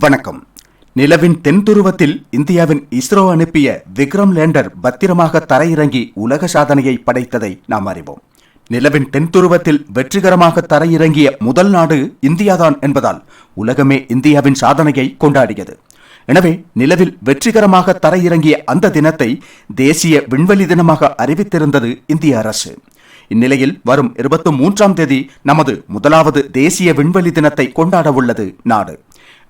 வணக்கம். நிலவின் தென்துருவத்தில் இந்தியாவின் இஸ்ரோ அனுப்பிய விக்ரம் லேண்டர் பத்திரமாக தரையிறங்கி உலக சாதனையை படைத்ததை நாம் அறிவோம். நிலவின் தென்துருவத்தில் வெற்றிகரமாக தரையிறங்கிய முதல் நாடு இந்தியாதான் என்பதால் உலகமே இந்தியாவின் சாதனையை கொண்டாடியது. எனவே நிலவில் வெற்றிகரமாக தரையிறங்கிய அந்த தினத்தை தேசிய விண்வெளி தினமாக அறிவித்திருந்தது இந்திய அரசு. இந்நிலையில் வரும் இருபத்தி மூன்றாம் தேதி நமது முதலாவது தேசிய விண்வெளி தினத்தை கொண்டாட உள்ளது நாடு.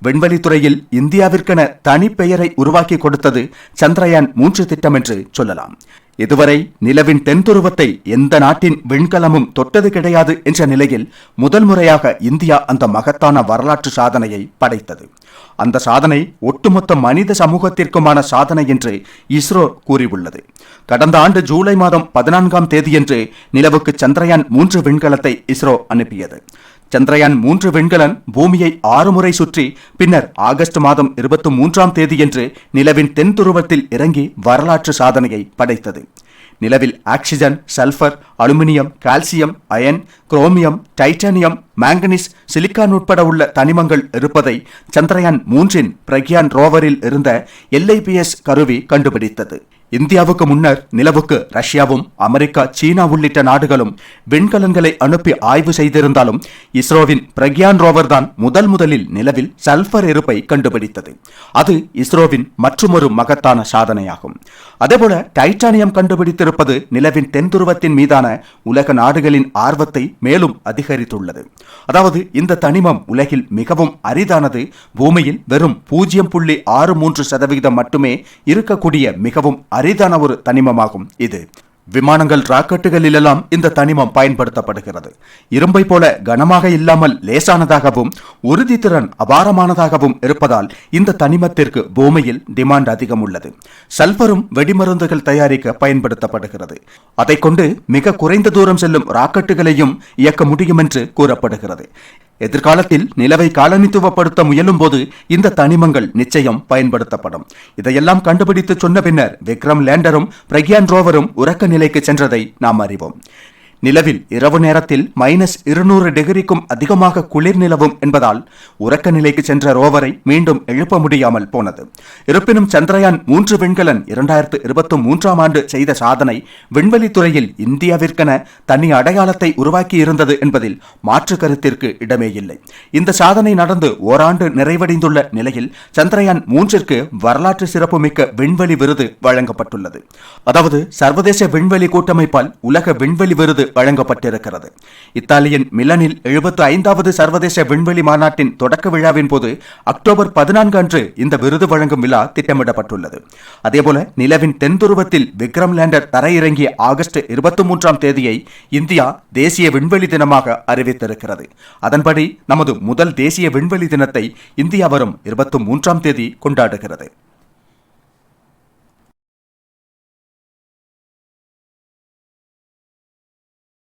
விண்வெளித்துறையில் இந்தியாவிற்கென தனிப்பெயரை உருவாக்கி கொடுத்தது சந்திரயான் மூன்று திட்டம் என்று சொல்லலாம். இதுவரை நிலவின் தென்துருவத்தை எந்த நாட்டின் விண்கலமும் தொட்டது கிடையாது என்ற நிலையில் முதல் முறையாக இந்தியா அந்த மகத்தான வரலாற்று சாதனையை படைத்தது. அந்த சாதனை ஒட்டுமொத்த மனித சமூகத்திற்குமான சாதனை என்று இஸ்ரோ கூறியுள்ளது. கடந்த ஆண்டு ஜூலை மாதம் பதினான்காம் தேதியன்று நிலவுக்கு சந்திரயான் மூன்று விண்கலத்தை இஸ்ரோ அனுப்பியது. சந்திரயான் மூன்று விண்கலன் பூமியை ஆறு முறை சுற்றி பின்னர் ஆகஸ்ட் மாதம் இருபத்தி மூன்றாம் தேதியன்று நிலவின் தென் துருவத்தில் இறங்கி வரலாற்று சாதனையை படைத்தது. நிலவில் oxygen sulphur aluminium calcium iron chromium titanium manganese silicon உட்பட உள்ள தனிமங்கள் இருப்பதை சந்திரயான் மூன்றின் பிரக்யான் ரோவரில் இருந்த எல்ஐபிஎஸ் கருவி கண்டுபிடித்தது. இந்தியாவுக்கு முன்னர் நிலவுக்கு ரஷ்யாவும் அமெரிக்கா சீனா உள்ளிட்ட நாடுகளும் விண்கலன்களை அனுப்பி ஆய்வு செய்திருந்தாலும் இஸ்ரோவின் பிரக்யான் ரோவர் தான் முதல் முதலில் நிலவில் சல்பர் இருப்பை கண்டுபிடித்தது. அது இஸ்ரோவின் மற்றொரு மகத்தான சாதனையாகும். அதேபோல டைட்டானியம் கண்டுபிடித்திருப்பது நிலவின் தென்துருவத்தின் மீதான உலக நாடுகளின் ஆர்வத்தை மேலும் அதிகரித்துள்ளது. அதாவது இந்த தனிமம் உலகில் மிகவும் அரிதானது. பூமியில் வெறும் பூஜ்ஜியம் புள்ளி ஆறு மூன்று சதவிகிதம் மட்டுமே இருக்கக்கூடிய மிகவும் அரிதான ஒரு தனிமமாகும் இது. விமானங்கள் ராக்கெட்டுகளிலெல்லாம் இந்த தனிமம் பயன்படுத்தப்படுகிறது. இரும்பை போல கனமாக இல்லாமல் லேசானதாகவும் உறுதித்திறன் அபாரமானதாகவும் இருப்பதால் இந்த தனிமத்திற்கு பூமியில் டிமாண்ட் அதிகம் உள்ளது. சல்பரும் வெடிமருந்துகள் தயாரிக்க பயன்படுத்தப்படுகிறது. அதை கொண்டு மிக குறைந்த தூரம் செல்லும் ராக்கெட்டுகளையும் இயக்க முடியும் என்று கூறப்படுகிறது. எதிர்காலத்தில் நிலவை காலனித்துவப்படுத்த முயலும் போது இந்த தனிமங்கள் நிச்சயம் பயன்படுத்தப்படும். இதையெல்லாம் கண்டுபிடித்து சொன்ன பின்னர் விக்ரம் லேண்டரும் பிரக்யான் ரோவரும் உறக்க நிலைக்கு சென்றதை நாம் அறிவோம். நிலவில் இரவு நேரத்தில் மைனஸ் இருநூறு டிகிரிக்கும் அதிகமாக குளிர் நிலவும் என்பதால் உறக்க நிலைக்கு சென்ற ரோவரை மீண்டும் எழுப்ப முடியாமல் போனது. இருப்பினும் சந்திரயான் மூன்று விண்கலன் இரண்டாயிரத்து இருபத்தி மூன்றாம் ஆண்டு செய்த சாதனை விண்வெளித்துறையில் இந்தியாவிற்கென தனி அடையாளத்தை உருவாக்கி இருந்தது என்பதில் மாற்று கருத்திற்கு இடமே இல்லை. இந்த சாதனை நடந்து ஓராண்டு நிறைவடைந்துள்ள நிலையில் சந்திரயான் மூன்றிற்கு வரலாற்று சிறப்புமிக்க விண்வெளி விருது வழங்கப்பட்டுள்ளது. அதாவது சர்வதேச விண்வெளி கூட்டமைப்பால் உலக விண்வெளி விருது வழங்கப்பட்டிருக்கிறது. இத்தாலியின் மிலனில் எழுபத்து ஐந்தாவது சர்வதேச விண்வெளி மாநாட்டின் தொடக்க விழாவின் போது அக்டோபர் பதினான்கு அன்று இந்த விருது வழங்கும் விழா திட்டமிடப்பட்டுள்ளது. அதேபோல நிலவின் தென்துருவத்தில் விக்ரம் லேண்டர் தரையிறங்கிய ஆகஸ்ட் இருபத்தி மூன்றாம் தேதியை இந்தியா தேசிய விண்வெளி தினமாக அறிவித்திருக்கிறது. அதன்படி நமது முதல் தேசிய விண்வெளி தினத்தை இந்தியா வரும் இருபத்தி மூன்றாம் தேதி கொண்டாடுகிறது.